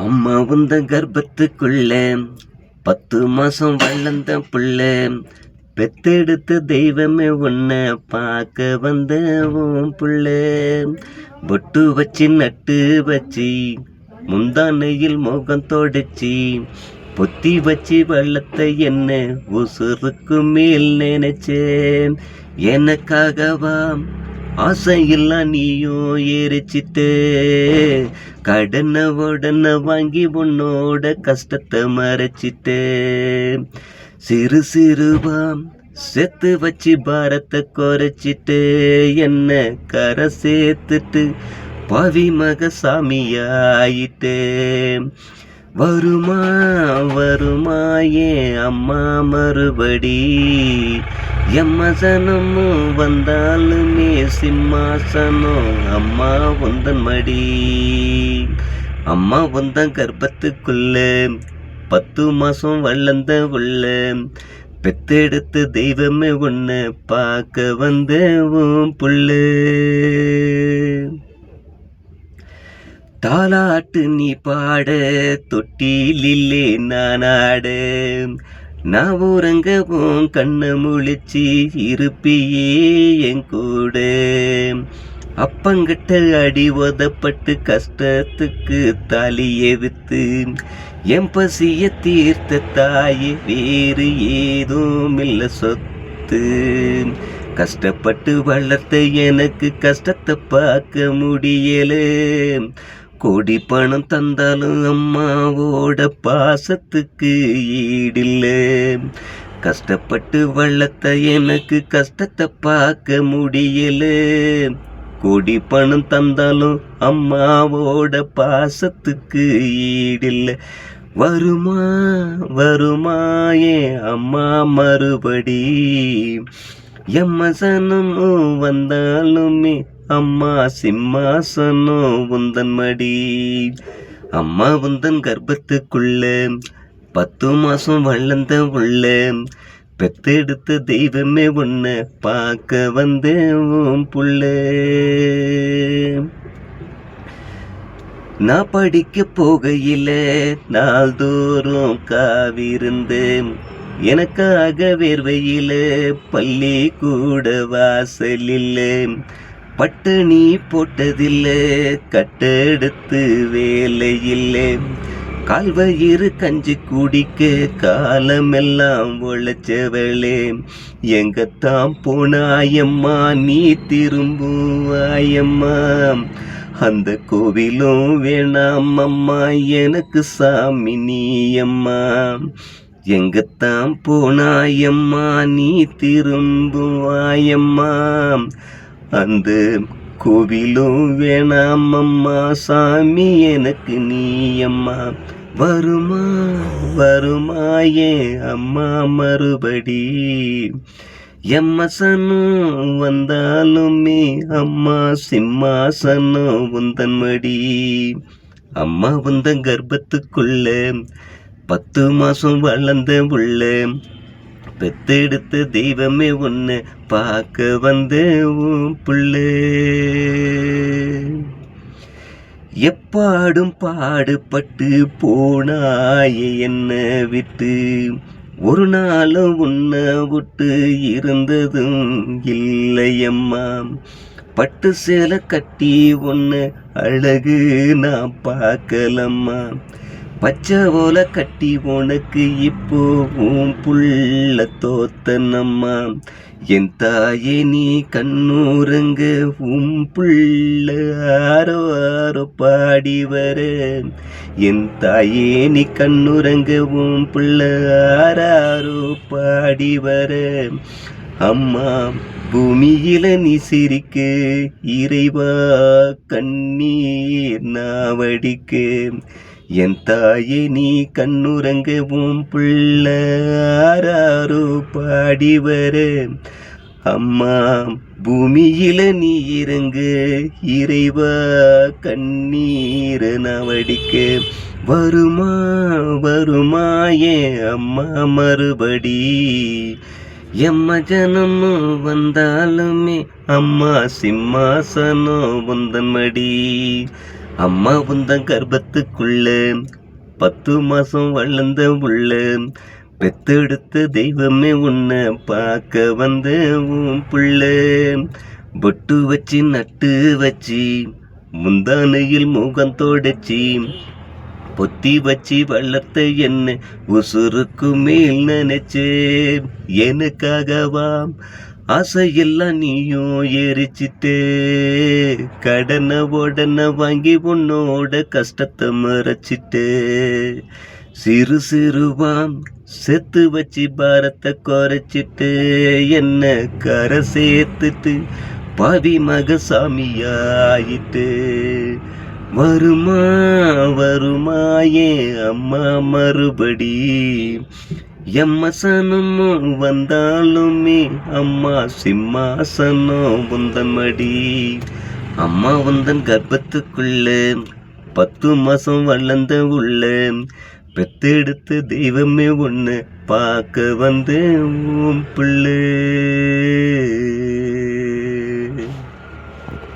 அம்மா உந்த கர்ப்பத்துக்குள்ள பத்து மாசம் வளர்ந்த புள்ள பெத்தெடுத்த தெய்வமே உன்னை பார்க்க வந்த உன் புள்ள. பொட்டு வச்சு நட்டு வச்சு முந்தானையில் முகம் தொடச்சி பொத்தி வச்சு வள்ளத்தை என்ன உசுருக்கு மேல் நினைச்சேன். எனக்காகவா ஆசையெல்லாம் நீயும் எரிச்சிட்டு கடனை உடனே வாங்கி உன்னோட கஷ்டத்தை மறைச்சிட்டு சிறு சிறுவாம் செத்து வச்சு பாரத்தை குறைச்சிட்டு என்ன கரை சேர்த்துட்டு பவிமக மக சாமியாயிட்டு வருமா வருமா ஏன் அம்மா மறுபடி எம்மசனமும் வந்தாலுமே சிம்மாசனம் அம்மா வந்தன் மடி அம்மா வந்தன் கர்ப்பத்துக்குள்ள பத்து மாசம் வளர்ந்த உள்ள. பெத்தெடுத்த தெய்வமே ஒன்று பார்க்க வந்த உன் தாலாட்டு நீ பாட தொட்டிலே நான் ஆட. நான் உறங்கவும் கண்ணை முழிச்சு இருப்பியே என் கூட. அப்பங்கிட்ட அடி உதப்பட்டு கஷ்டத்துக்கு தாலியை வித்து என் பசிய தீர்த்த தாயே வேறு ஏதும் இல்லை சொத்து. கஷ்டப்பட்டு வளர்த்த எனக்கு கஷ்டத்தை பார்க்க முடியல. கோடி பணம் தந்தாலும் அம்மாவோட பாசத்துக்கு ஈடில்ல. கஷ்டப்பட்டு வளர்த்த எனக்கு கஷ்டத்தை பார்க்க முடியல. கோடி பணம் தந்தாலும் அம்மாவோட பாசத்துக்கு ஈடில்ல. வருமா வருமா ஏன் அம்மா மறுபடி? எம்மசனமும் வந்தாலுமே அம்மா சிம்மாசனம் உந்தன் மடி. அம்மா உந்தன் கர்ப்பத்துக்குள்ள பத்து மாசம் வளர்ந்த உள்ள பெத்தெடுத்த தெய்வமே உன்னை பார்க்க வந்த உன் புள்ள. நான் படிக்க போகையில் நாள்தோறும் காவிருந்தேன். எனக்காக வேர்வையில் பள்ளி கூட பட்டு நீ போட்டதில்லை கட்டெடுத்து வேலையில்லை. கால்வயிறு கஞ்சி குடிக்க காலமெல்லாம் உழைச்சவளே எங்கத்தான் போனாயம்மா நீ திரும்புவாயம்மா. அந்த கோவிலும் வேணாம் அம்மா எனக்கு சாமி நீயம்மா. எங்கத்தான் போனாயம்மா நீ திரும்புவாயம்மா. அந்த கோவிலும் வேணாம் அம்மா சாமி எனக்கு நீ அம்மா வருமா வருமாயே அம்மா மறுபடி. எம்மசனம் வந்தாலுமே அம்மா சிம்மாசனம் உந்தன் மடி அம்மா உந்தன் கர்ப்பத்துக்குள்ள பத்து மாசம் வளர்ந்த உள்ள பெத்தெடுத்த தெய்வமே ஒன்று பார்க்க வந்த உன் எப்பாடும் பாடுபட்டு போனாயே என்ன விட்டு. ஒரு நாளும் உன்னை விட்டு இருந்ததும் இல்லையம்மா. பட்டு சேலை கட்டி ஒன்று அழகு நான் பார்க்கலம்மா. பச்சை ஓலை கட்டி உனக்கு இப்போ உன் புள்ள தோத்தனம்மா. என் தாயே நீ கண்ணூரங்க உன் புள்ள ஆரோ ஆரோ பாடி வர. என் தாயே நீ கண்ணுறங்க உன் புள்ள ஆராரோ பாடி வர. அம்மா பூமியில நீ சிரிக்கு இறைவா கண்ணீர் நாவடிக்கு. என் தாயே நீ கண்ணுறங்கவும் பிள்ளாரோ பாடி வர அம்மா பூமியில நீ இறங்கு இறைவா கண்ணீர நவடிக்க வருமா வருமா ஏன் அம்மா மறுபடி. எம்ம ஜனமும் வந்தாலுமே அம்மா சிம்மாசனம் உந்தன் மடி அம்மா உந்தன் கர்ப்பத்துக்குள்ள பத்து மாசம் வளர்ந்த உள்ள பெத்தெடுத்த தெய்வமே உன்னை பார்க்க வந்த உன் புள்ள. பொட்டு வச்சு நட்டு வச்சு முந்தானையில் முகம் தொடச்சி பொத்தி வச்சு வளர்த்த என்ன உசுருக்கு மேல் நினைச்சே எனக்காகவாம் ஆசையெல்லாம் நீயும் எரிச்சிட்டே. கடனை உடனே வாங்கி உன்னோட கஷ்டத்தை மறைச்சிட்டே. சிறு சிறுவாம் செத்து வச்சு பாரத்தை குறைச்சிட்டு. என்ன கரை சேர்த்துட்டு பாவி மக சாமியாயிட்டு வருமா வருமா ஏன் அம்மா மறுபடி? எம்மசனமும் வந்தாலுமே அம்மா சிம்மாசனம் உந்தமடி. அம்மா உந்தன் கர்ப்பத்துக்குள்ள பத்து மாசம் வளர்ந்த உள்ள பெத்தெடுத்து தெய்வமே ஒன்று பார்க்க வந்தேன் உன் பிள்ளை.